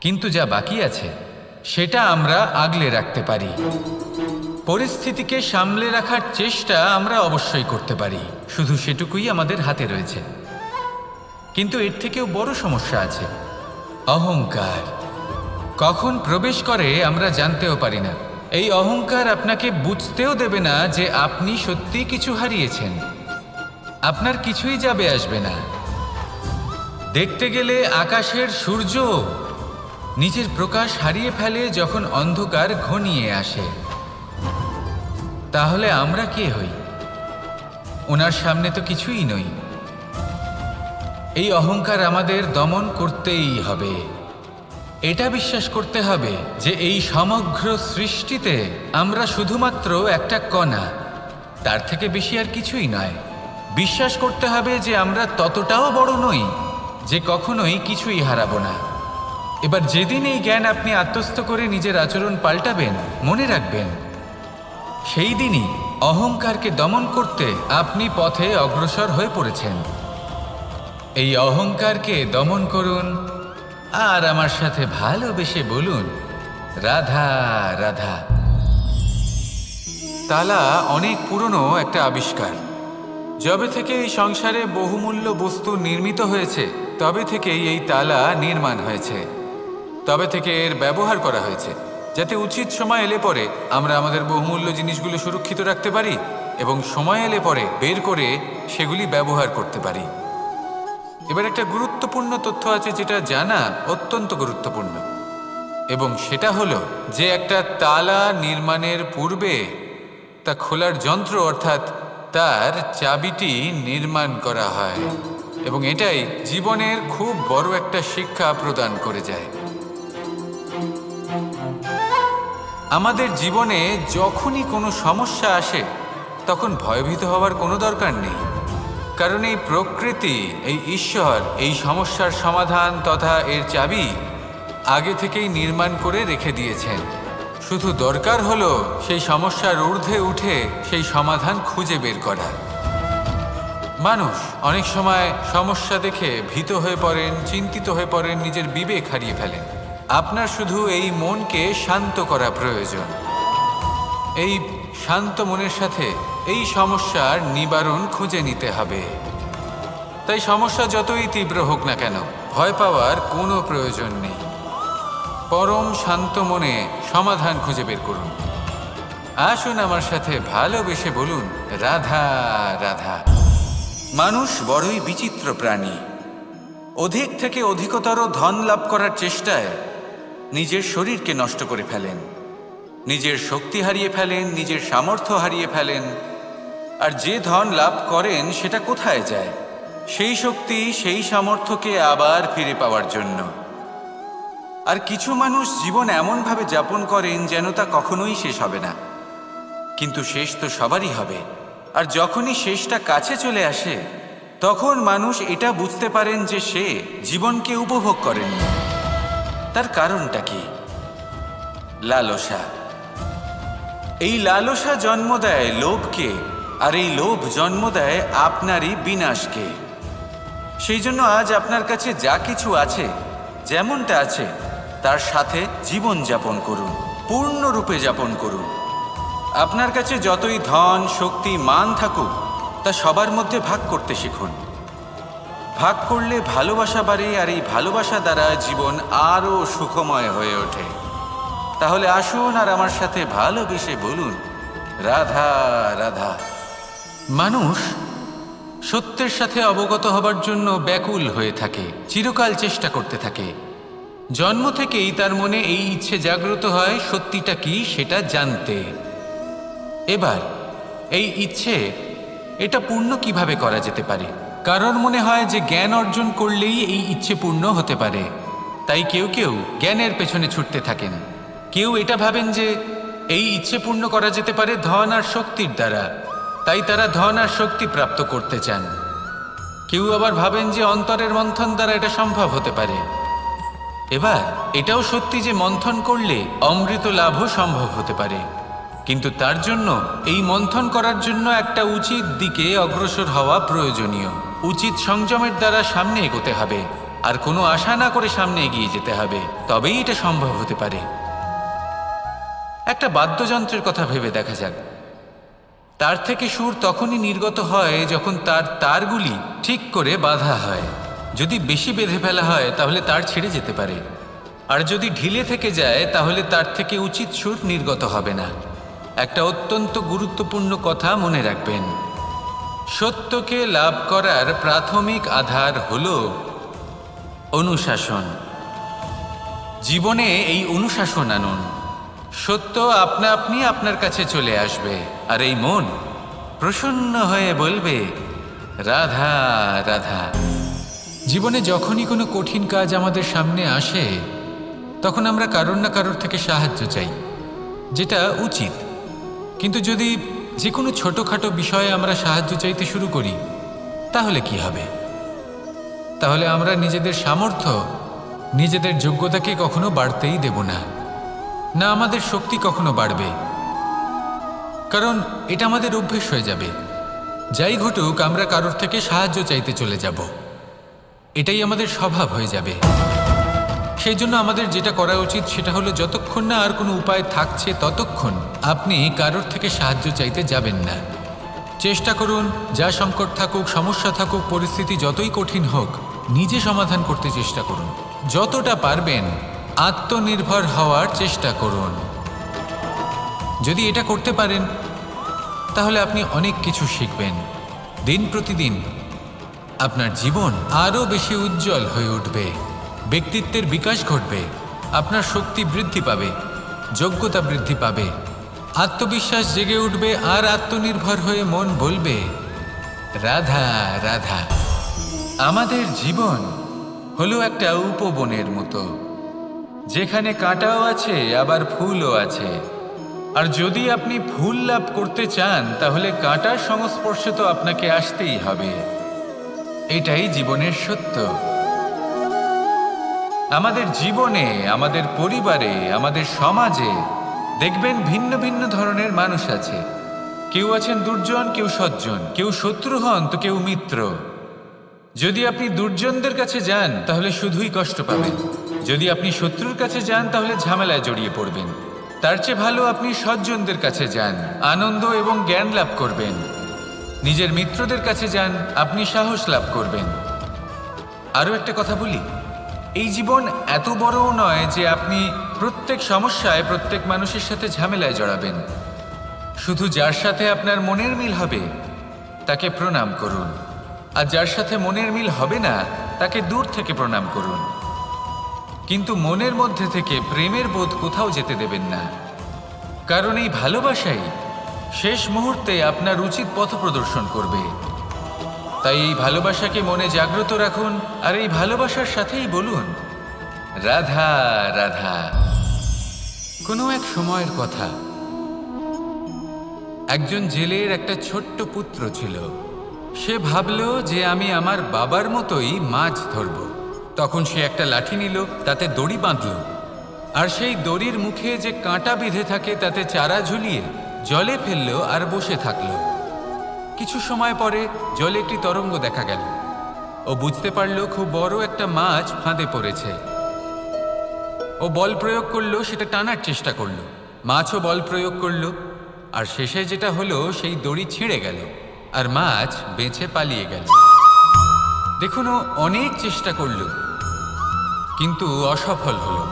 কিন্তু যা বাকি আছে, সেটা আমরা আগলে রাখতে পারি। পরিস্থিতিকে সামলে রাখার চেষ্টা আমরা অবশ্যই করতে পারি। শুধু সেটুকুই আমাদের হাতে রয়েছে। কিন্তু এর থেকেও বড় সমস্যা আছে। অহংকার। কখন প্রবেশ করে আমরা জানতেও পারি না। এই অহংকার আপনাকে বুঝতেও দেবে না যে আপনি সত্যি কিছু হারিয়েছেন। আপনার কিছুই যাবে আসবে না। দেখতে গেলে আকাশের সূর্য নিজের প্রকাশ হারিয়ে ফেলে যখন অন্ধকার ঘনিয়ে আসে। তাহলে আমরা কে হই? ওনার সামনে তো কিছুই নই। এই অহংকার আমাদের দমন করতেই হবে। এটা বিশ্বাস করতে হবে যে এই সমগ্র সৃষ্টিতে আমরা শুধুমাত্র একটা কণা। তার থেকে বেশি আর কিছুই নয়। বিশ্বাস করতে হবে যে আমরা ততটাও বড় নই যে কখনোই কিছুই হারাবো না। এবার যেদিন এই জ্ঞান আপনি আত্মস্থ করে নিজের আচরণ পাল্টাবেন, মনে রাখবেন, সেই দিনই অহংকারকে দমন করতে আপনি পথে অগ্রসর হয়ে পড়েছেন। এই অহংকারকে দমন করুন আর আমার সাথে ভালোবেসে বলুন, রাধা রাধা। তালা অনেক পুরনো একটা আবিষ্কার। যবে থেকে এই সংসারে বহুমূল্য বস্তু নির্মিত হয়েছে, তবে থেকেই এই তালা নির্মাণ হয়েছে। তবে থেকে এর ব্যবহার করা হয়েছে, যাতে উচিত সময় এলে পরে আমরা আমাদের বহুমূল্য জিনিসগুলো সুরক্ষিত রাখতে পারি এবং সময় এলে পরে বের করে সেগুলি ব্যবহার করতে পারি। এবার একটা গুরুত্বপূর্ণ তথ্য আছে যেটা জানা অত্যন্ত গুরুত্বপূর্ণ। এবং সেটা হলো যে একটা তালা নির্মাণের পূর্বে তা খোলার যন্ত্র অর্থাৎ তার চাবিটি নির্মাণ করা হয় এবং এটাই জীবনের খুব বড় একটা শিক্ষা প্রদান করে যায়। আমাদের জীবনে যখনই কোনো সমস্যা আসে, তখন ভয়ভীত হওয়ার কোনো দরকার নেই। কারণ এই প্রকৃতি, এই ঈশ্বর, এই সমস্যার সমাধান তথা এর চাবি আগে থেকেই নির্মাণ করে রেখে দিয়েছেন। শুধু দরকার হলো সেই সমস্যার ঊর্ধ্বে উঠে সেই সমাধান খুঁজে বের করা মানুষ অনেক সময় সমস্যা দেখে ভীত হয়ে পড়েন, চিন্তিত হয়ে পড়েন, নিজের বিবেক হারিয়ে ফেলেন। আপনার শুধু এই মনকে শান্ত করা প্রয়োজন। এই শান্ত মনের সাথে এই সমস্যার নিবারণ খুঁজে নিতে হবে। তাই সমস্যা যতই তীব্র হোক না কেন, ভয় পাওয়ার কোনো প্রয়োজন নেই। পরম শান্ত মনে সমাধান খুঁজে বের করুন। আসুন আমার সাথে ভালোবেসে বলুন, রাধা রাধা। মানুষ বড়ই বিচিত্র প্রাণী। অধিক থেকে অধিকতর ধন লাভ করার চেষ্টায় নিজের শরীরকে নষ্ট করে ফেলেন। নিজের শক্তি হারিয়ে ফেলেন, নিজের সামর্থ্য হারিয়ে ফেলেন। আর যে ধন লাভ করেন, সেটা কোথায় যায়? সেই শক্তি, সেই সামর্থ্যকে আবার ফিরে পাওয়ার জন্য। আর কিছু মানুষ জীবন এমনভাবে যাপন করেন যেন তা কখনোই শেষ হবে না। কিন্তু শেষ তো সবারই হবে। আর যখনই শেষটা কাছে চলে আসে, তখন মানুষ এটা বুঝতে পারেন যে সে জীবনকে উপভোগ করেন তার কারণটা কি? লালসা। এই লালসা জন্ম দেয় লোভকে, আর এই লোভ জন্ম দেয় আপনারই বিনাশকে। সেই জন্য আজ আপনার কাছে যা কিছু আছে, যেমনটা আছে, তার সাথে জীবন যাপন করুন পূর্ণরূপে যাপন করুন। আপনার কাছে যতই ধন, শক্তি, মান থাকুক, তা সবার মধ্যে ভাগ করতে শিখুন। ভাগ করলে ভালোবাসা বাড়ে আর এই ভালোবাসা দ্বারা জীবন আরও সুখময় হয়ে ওঠে। তাহলে আসুন আর আমার সাথে ভালোবেসে বলুন, রাধা রাধা। মানুষ সত্যের সাথে অবগত হবার জন্য ব্যাকুল হয়ে থাকে, চিরকাল চেষ্টা করতে থাকে। জন্ম থেকেই তার মনে এই ইচ্ছে জাগ্রত হয়, সত্যিটা কি সেটা জানতে। এবার, এই ইচ্ছে, এটা পূর্ণ কীভাবে করা যেতে পারে? কারোর মনে হয় যে জ্ঞান অর্জন করলেই এই ইচ্ছে পূর্ণ হতে পারে। তাই কেউ কেউ জ্ঞানের পেছনে ছুটতে থাকেন। কেউ এটা ভাবেন যে এই ইচ্ছে পূর্ণ করা যেতে পারে ধন আর শক্তির দ্বারা। তাই তারা ধন আর শক্তি প্রাপ্ত করতে চান। কেউ আবার ভাবেন যে অন্তরের মন্থন দ্বারা এটা সম্ভব হতে পারে। এবার, এটাও সত্যি যে মন্থন করলে অমৃত লাভও সম্ভব হতে পারে। কিন্তু তার জন্য এই মন্থন করার জন্য একটা উচিত দিকে অগ্রসর হওয়া প্রয়োজনীয়। উচিত সংযমের দ্বারা সামনে এগোতে হবে। আর কোনো আশা না করে সামনে এগিয়ে যেতে হবে। তবেই এটা সম্ভব হতে পারে। একটা বাদ্যযন্ত্রের কথা ভেবে দেখা যাক। তার থেকে সুর তখনই নির্গত হয় যখন তার তারগুলি ঠিক করে বাঁধা হয়। যদি বেশি বেঁধে ফেলা হয়, তাহলে তার ছেড়ে যেতে পারে। আর যদি ঢিলে থেকে যায়, তাহলে তার থেকে উচিত সুর নির্গত হবে না। একটা অত্যন্ত গুরুত্বপূর্ণ কথা মনে রাখবেন। সত্যকে লাভ করার প্রাথমিক আধার হল অনুশাসন। জীবনে এই অনুশাসন আনুন। সত্য আপনা আপনি আপনার কাছে চলে আসবে, আর এই মন প্রসন্ন হয়ে বলবে, রাধা রাধা। জীবনে যখনই কোনো কঠিন কাজ আমাদের সামনে আসে, তখন আমরা কারোর না কারোর থেকে সাহায্য চাই, যেটা উচিত। কিন্তু যদি যে কোনো ছোটোখাটো বিষয়ে আমরা সাহায্য চাইতে শুরু করি, তাহলে কি হবে? তাহলে আমরা নিজেদের সামর্থ্য, নিজেদের যোগ্যতাকে কখনো বাড়তেই দেব না। না আমাদের শক্তি কখনো বাড়বে। কারণ এটা আমাদের অভ্যেস হয়ে যাবে। যাই ঘটুক, আমরা কারোর থেকে সাহায্য চাইতে চলে যাব। এটাই আমাদের স্বভাব হয়ে যাবে। সেই জন্য আমাদের যেটা করা উচিত সেটা হলো যতক্ষণ না আর কোনো উপায় থাকছে ততক্ষণ আপনি কারোর থেকে সাহায্য চাইতে যাবেন না। চেষ্টা করুন, যা সংকট থাকুক, সমস্যা থাকুক, পরিস্থিতি যতই কঠিন হোক, নিজে সমাধান করতে চেষ্টা করুন। যতটা পারবেন আত্মনির্ভর হওয়ার চেষ্টা করুন। যদি এটা করতে পারেন, তাহলে আপনি অনেক কিছু শিখবেন। দিন প্রতিদিন আপনার জীবন আরও বেশি উজ্জ্বল হয়ে উঠবে। ব্যক্তিত্বের বিকাশ ঘটবে, আপনার শক্তি বৃদ্ধি পাবে, যোগ্যতা বৃদ্ধি পাবে, আত্মবিশ্বাস জেগে উঠবে আর আত্মনির্ভর হয়ে মন বলবে। রাধা রাধা, আমাদের জীবন হলো একটা উপবনের মতো, যেখানে কাঁটাও আছে, আবার ফুলও আছে। আর যদি আপনি ফুল লাভ করতে চান, তাহলে কাঁটার সংস্পর্শে তো আপনাকে আসতেই হবে। এটাই জীবনের সত্য। আমাদের জীবনে, আমাদের পরিবারে, আমাদের সমাজে দেখবেন ভিন্ন ভিন্ন ধরনের মানুষ আছে। কেউ আছেন দুর্জন, কেউ সজ্জন। কেউ শত্রু হন, তো কেউ মিত্র। যদি আপনি দুর্জনদের কাছে যান, তাহলে শুধুই কষ্ট পাবেন। যদি আপনি শত্রুর কাছে যান, তাহলে ঝামেলায় জড়িয়ে পড়বেন। তার চেয়ে ভালো আপনি সজ্জনদের কাছে যান, আনন্দ এবং জ্ঞান লাভ করবেন। নিজের মিত্রদের কাছে যান, আপনি সাহস লাভ করবেন। আরও একটা কথা বলি। এই জীবন এত বড়ও নয় যে আপনি প্রত্যেক সমস্যায় প্রত্যেক মানুষের সাথে ঝামেলায় জড়াবেন। শুধু যার সাথে আপনার মনের মিল হবে, তাকে প্রণাম করুন। আর যার সাথে মনের মিল হবে না, তাকে দূর থেকে প্রণাম করুন। কিন্তু মনের মধ্যে থেকে প্রেমের বোধ কোথাও যেতে দেবেন না। কারণ এই ভালোবাসাই শেষ মুহূর্তে আপনার উচিত পথ প্রদর্শন করবে। তাই এই ভালোবাসাকে মনে জাগ্রত রাখুন, আর এই ভালোবাসার সাথেই বলুন, রাধা রাধা। কোনো এক সময়ের কথা। একজন জেলের একটা ছোট্ট পুত্র ছিল। সে ভাবল যে আমি আমার বাবার মতোই মাছ ধরব। তখন সে একটা লাঠি নিল, তাতে দড়ি বাঁধল। আর সেই দড়ির মুখে যে কাঁটা বিঁধে থাকে, তাতে চারা ঝুলিয়ে জলে ফেলল আর বসে থাকল। কিছু সময় পরে জলে একটি তরঙ্গ দেখা গেল। ও বুঝতে পারল খুব বড় একটা মাছ ফাঁদে পড়েছে। ও বল প্রয়োগ করল, সেটা টানার চেষ্টা করল। মাছও বল প্রয়োগ করল। আর শেষে যেটা হলো, সেই দড়ি ছিঁড়ে গেল আর মাছ বেঁচে পালিয়ে গেল। দেখুন, ও অনেক চেষ্টা করল, কিন্তু অসফল হলো।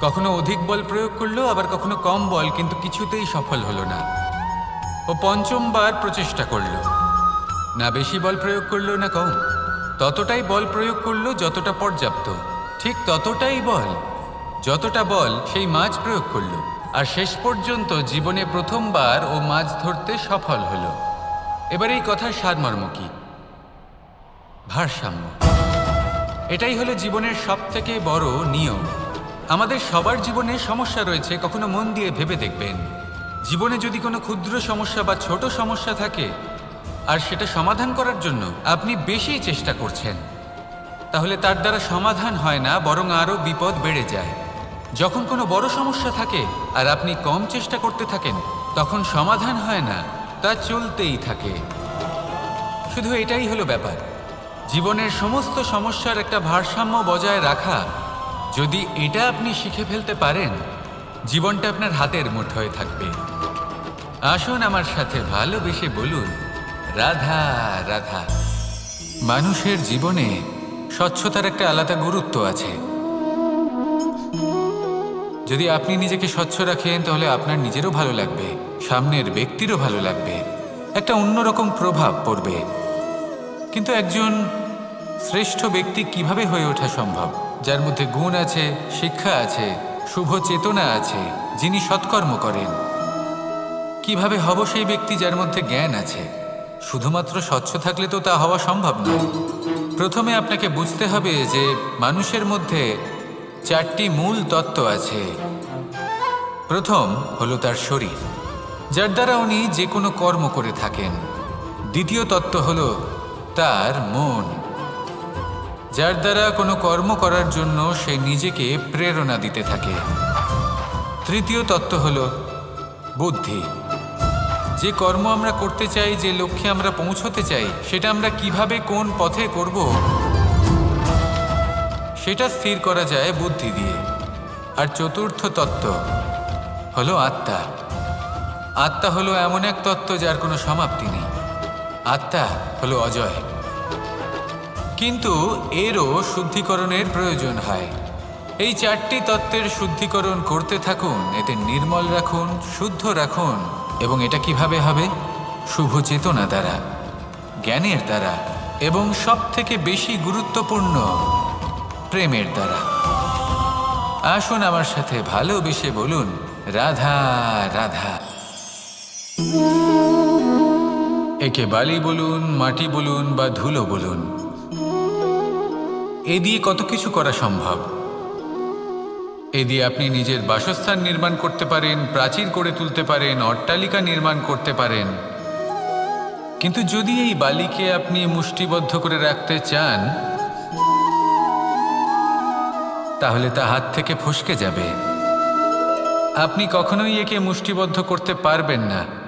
কখনো অধিক বল প্রয়োগ করল, আবার কখনো কম বল, কিন্তু কিছুতেই সফল হলো না। ও পঞ্চমবার প্রচেষ্টা করল। না বেশি বল প্রয়োগ করল না কম। ততটাই বল প্রয়োগ করল যতটা পর্যাপ্ত। ঠিক ততটাই বল, যতটা বল সেই মাছ প্রয়োগ করল। আর শেষ পর্যন্ত জীবনে প্রথমবার ও মাছ ধরতে সফল হল। এবার এই কথার সারমর্ম কি? ভারসাম্য। এটাই হলো জীবনের সব থেকে বড় নিয়ম। আমাদের সবার জীবনে সমস্যা রয়েছে, কখনো মন দিয়ে ভেবে দেখবেন। জীবনে যদি কোনো ক্ষুদ্র সমস্যা বা ছোট সমস্যা থাকে, আর সেটা সমাধান করার জন্য আপনি বেশি চেষ্টা করছেন, তাহলে তার দ্বারা সমাধান হয় না, বরং আরও বিপদ বেড়ে যায়। যখন কোনো বড় সমস্যা থাকে, আর আপনি কম চেষ্টা করতে থাকেন, তখন সমাধান হয় না, তা চলতেই থাকে। শুধু এটাই হলো ব্যাপার। জীবনের সমস্ত সমস্যার একটা ভারসাম্য বজায় রাখা, যদি এটা আপনি শিখে ফেলতে পারেন জীবনটা আপনার হাতের মুঠোয় থাকবে। আসুন আমার সাথে ভালোবেসে বলুন, রাধা রাধা। মানুষের জীবনে স্বচ্ছতার একটা আলাদা গুরুত্ব আছে। যদি আপনি নিজেকে স্বচ্ছ রাখেন, তাহলে আপনার নিজেরও ভালো লাগবে, সামনের ব্যক্তিরও ভালো লাগবে। একটা অন্যরকম প্রভাব পড়বে। কিন্তু একজন শ্রেষ্ঠ ব্যক্তি কীভাবে হয়ে ওঠা সম্ভব? যার মধ্যে গুণ আছে, শিক্ষা আছে শুভ চেতনা আছে, যিনি সৎকর্ম করেন। কীভাবে হব সেই ব্যক্তি যার মধ্যে জ্ঞান আছে? শুধুমাত্র স্বচ্ছ থাকলে তো তা হওয়া সম্ভব নয় প্রথমে আপনাকে বুঝতে হবে যে মানুষের মধ্যে চারটি মূল তত্ত্ব আছে। প্রথম হলো তার শরীর, যার দ্বারা উনি যে কোনো কর্ম করে থাকেন। দ্বিতীয় তত্ত্ব হলো তার মন। যার দ্বারা কোনো কর্ম করার জন্য সে নিজেকে প্রেরণা দিতে থাকে। তৃতীয় তত্ত্ব হল বুদ্ধি। যে কর্ম আমরা করতে চাই, যে লক্ষ্যে আমরা পৌঁছতে চাই, সেটা আমরা কীভাবে কোন পথে করব, সেটা স্থির করা যায় বুদ্ধি দিয়ে। আর চতুর্থ তত্ত্ব হলো আত্মা। আত্মা হলো এমন এক তত্ত্ব যার কোনো সমাপ্তি নেই। আত্মা হলো অজয়। কিন্তু এরও শুদ্ধিকরণের প্রয়োজন হয়। এই চারটি তত্ত্বের শুদ্ধিকরণ করতে থাকুন, এতে নির্মল রাখুন, শুদ্ধ রাখুন, এবং এটা কীভাবে হবে? শুভ চেতনা দ্বারা, জ্ঞানের দ্বারা, এবং সব থেকে বেশি গুরুত্বপূর্ণ, প্রেমের দ্বারা। আসুন আমার সাথে ভালোবেসে বলুন, রাধা রাধা। একে বালি বলুন, মাটি বলুন, বা ধুলো বলুন। এ দিয়ে কত কিছু করা সম্ভব? এ দিয়ে আপনি নিজের বাসস্থান নির্মাণ করতে পারেন, প্রাচীর করে তুলতে পারেন, অট্টালিকা নির্মাণ করতে পারেন। কিন্তু যদি এই বালিকে আপনি মুষ্টিবদ্ধ করে রাখতে চান, তাহলে তা হাত থেকে ফসকে যাবে। আপনি কখনোই একে মুষ্টিবদ্ধ করতে পারবেন না।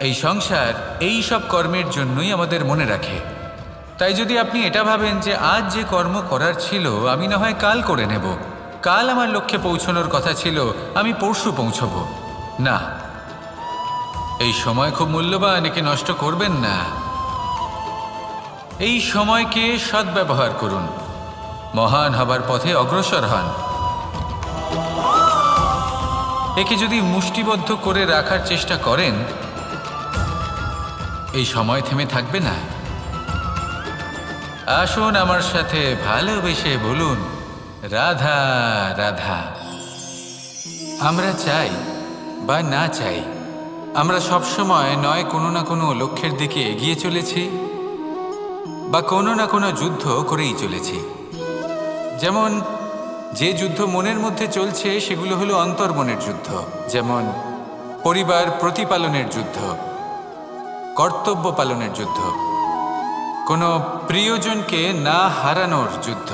এই সংসার, এই সব কর্মের জন্যই আমাদের মনে রাখে। তাই যদি আপনি এটা ভাবেন যে আজ যে কর্ম করার ছিল, আমি না হয় কাল করে নেব। কাল আমার লক্ষ্যে পৌঁছানোর কথা ছিল, আমি পরশু পৌঁছব। না। এই সময় খুব মূল্যবান, একে নষ্ট করবেন না। এই সময়কে সদ্ব্যবহার করুন। মহান হবার পথে অগ্রসর হন। একে যদি মুষ্টিবদ্ধ করে রাখার চেষ্টা করেন এই সময় থেমে থাকবে না। আসুন আমার সাথে ভালোবেসে বলুন, রাধা রাধা। আমরা চাই বা না চাই, আমরা সব সময় নয় কোনো না কোনো লক্ষ্যের দিকে এগিয়ে চলেছি বা কোনো না কোনো যুদ্ধ করেই চলেছি। যেমন, যে যুদ্ধ মনের মধ্যে চলছে সেগুলো হলো অন্তর্মনের যুদ্ধ, যেমন পরিবার প্রতিপালনের যুদ্ধ। কর্তব্য পালনের যুদ্ধ। কোনো প্রিয়জনকে না হারানোর যুদ্ধ।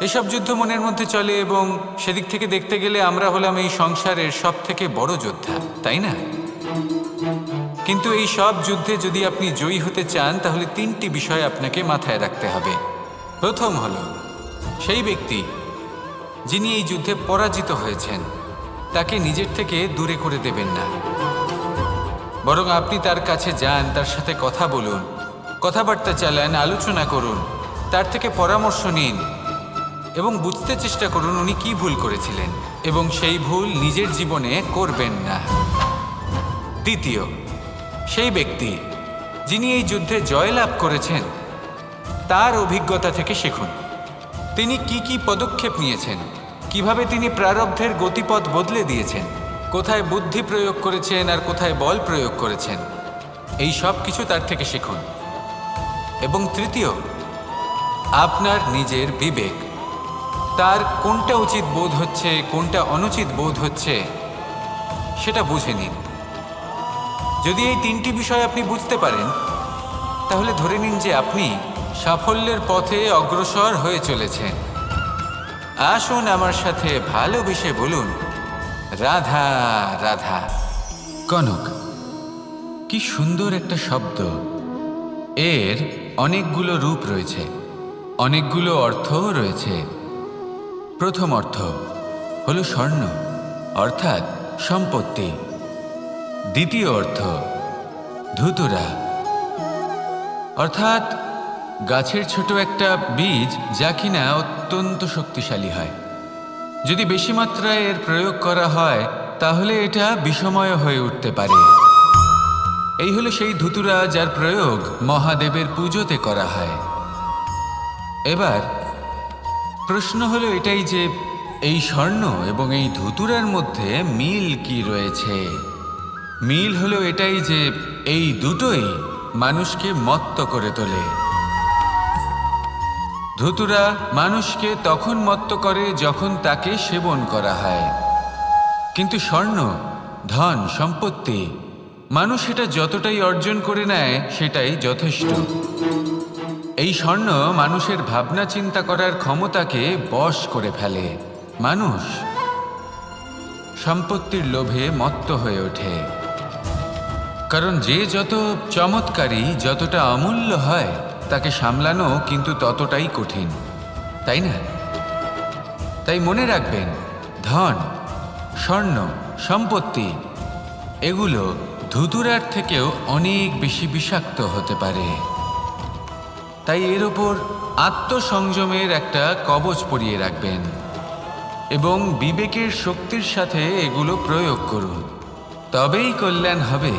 এসব যুদ্ধ মনের মধ্যে চলে এবং সেদিক থেকে দেখতে গেলে আমরা হলাম এই সংসারের সব থেকে বড় যোদ্ধা, তাই না? কিন্তু এই সব যুদ্ধে যদি আপনি জয়ী হতে চান, তাহলে তিনটি বিষয় আপনাকে মাথায় রাখতে হবে। প্রথম হল, সেই ব্যক্তি যিনি এই যুদ্ধে পরাজিত হয়েছেন, তাকে নিজের থেকে দূরে করে দেবেন না। বরং আপনি তার কাছে যান, তার সাথে কথা বলুন, কথাবার্তা চালান, আলোচনা করুন, তার থেকে পরামর্শ নিন এবং বুঝতে চেষ্টা করুন উনি কি ভুল করেছিলেন এবং সেই ভুল নিজের জীবনে করবেন না। দ্বিতীয়, সেই ব্যক্তি যিনি এই যুদ্ধে জয়লাভ করেছেন, তার অভিজ্ঞতা থেকে শিখুন। তিনি কি কি পদক্ষেপ নিয়েছেন, কীভাবে তিনি প্রারব্ধের গতিপথ বদলে দিয়েছেন কোথায় বুদ্ধি প্রয়োগ করেছেন আর কোথায় বল প্রয়োগ করেছেন, এই সব কিছু তার থেকে শিখুন। এবং তৃতীয়, আপনার নিজের বিবেক। তার কোনটা উচিত বোধ হচ্ছে, কোনটা অনুচিত বোধ হচ্ছে, সেটা বুঝে নিন। যদি এই তিনটি বিষয় আপনি বুঝতে পারেন, তাহলে ধরে নিন যে আপনি সাফল্যের পথে অগ্রসর হয়ে চলেছেন। আসুন আমার সাথে ভালোবেসে বলুন। রাধা রাধা। কনক, কি সুন্দর একটা শব্দ। এর অনেকগুলো রূপ রয়েছে, অনেকগুলো অর্থও রয়েছে। প্রথম অর্থ হলো স্বর্ণ, অর্থাৎ সম্পত্তি। দ্বিতীয় অর্থ ধুতুরা, অর্থাৎ গাছের ছোট একটা বীজ যা কিনা অত্যন্ত শক্তিশালী হয়। যদি বেশি মাত্রায় এর প্রয়োগ করা হয়, তাহলে এটা বিষময় হয়ে উঠতে পারে। এই হলো সেই ধুতুরা যার প্রয়োগ মহাদেবের পুজোতে করা হয়। এবার, প্রশ্ন হলো এটাই যে, এই স্বর্ণ এবং এই ধুতুরার মধ্যে মিল কি রয়েছে? মিল হলো এটাই যে, এই দুটোই মানুষকে মত্ত করে তোলে। ধুতুরা মানুষকে তখন মত্ত করে যখন তাকে সেবন করা হয়। কিন্তু স্বর্ণ, ধন, সম্পত্তি, মানুষ এটা যতটাই অর্জন করে নেয়, সেটাই যথেষ্ট। এই স্বর্ণ মানুষের ভাবনা চিন্তা করার ক্ষমতাকে বশ করে ফেলে। মানুষ সম্পত্তির লোভে মত্ত হয়ে ওঠে। কারণ যে যত চমৎকারী, যতটা অমূল্য হয় তাকে সামলানো কিন্তু ততটাই কঠিন, তাই না? তাই মনে রাখবেন, ধন, স্বর্ণ, সম্পত্তি, এগুলো ধুতুরার থেকেও অনেক বেশি বিষাক্ত হতে পারে। তাই এর ওপর আত্মসংযমের একটা কবচ পরিয়ে রাখবেন এবং বিবেকের শক্তির সাথে এগুলো প্রয়োগ করুন। তবেই কল্যাণ হবে।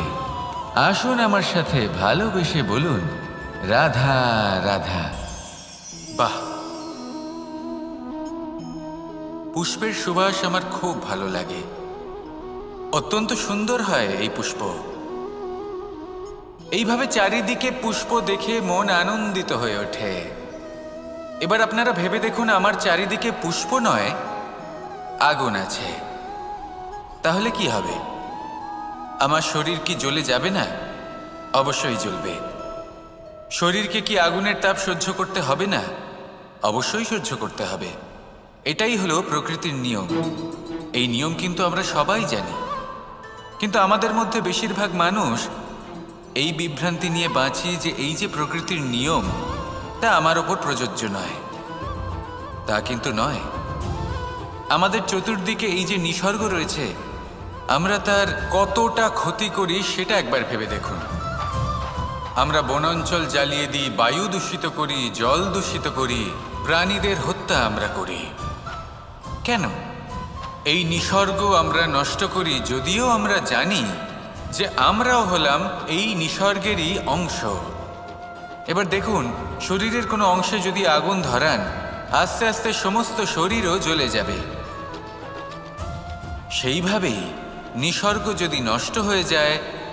আসুন আমার সাথে ভালোবেসে বলুন রাধা রাধা। বাহ। পুষ্পের সুবাস আমার খুব ভালো লাগে। অত্যন্ত সুন্দর হয় এই পুষ্প। এইভাবে চারিদিকে পুষ্প দেখে মন আনন্দিত হয়ে ওঠে। এবার আপনারা ভেবে দেখুন, আমার চারিদিকে পুষ্প নয়, আগুন আছে। তাহলে কি হবে? আমার শরীর কি জ্বলে যাবে না? অবশ্যই জ্বলবে। শরীরকে কি আগুনের তাপ সহ্য করতে হবে না? অবশ্যই সহ্য করতে হবে। এটাই হলো প্রকৃতির নিয়ম। এই নিয়ম কিন্তু আমরা সবাই জানি। কিন্তু আমাদের মধ্যে বেশিরভাগ মানুষ এই বিভ্রান্তি নিয়ে বাঁচি যে এই যে প্রকৃতির নিয়ম, তা আমার ওপর প্রযোজ্য নয়। তা কিন্তু নয়। আমাদের চতুর্দিকে এই যে নিসর্গ রয়েছে, আমরা তার কতটা ক্ষতি করি সেটা একবার ভেবে দেখুন। আমরা বনাঞ্চল জ্বালিয়ে দিই, বায়ু দূষিত করি, জল দূষিত করি, প্রাণীদের হত্যা আমরা করি। কেন? এই নিসর্গ আমরা নষ্ট করি যদিও আমরা জানি যে আমরাও হলাম এই নিসর্গেরই অংশ। এবার দেখুন, শরীরের কোনো অংশে যদি আগুন ধরান, আস্তে আস্তে সমস্ত শরীরও জ্বলে যাবে। সেইভাবেই নিসর্গ যদি নষ্ট হয়ে যায়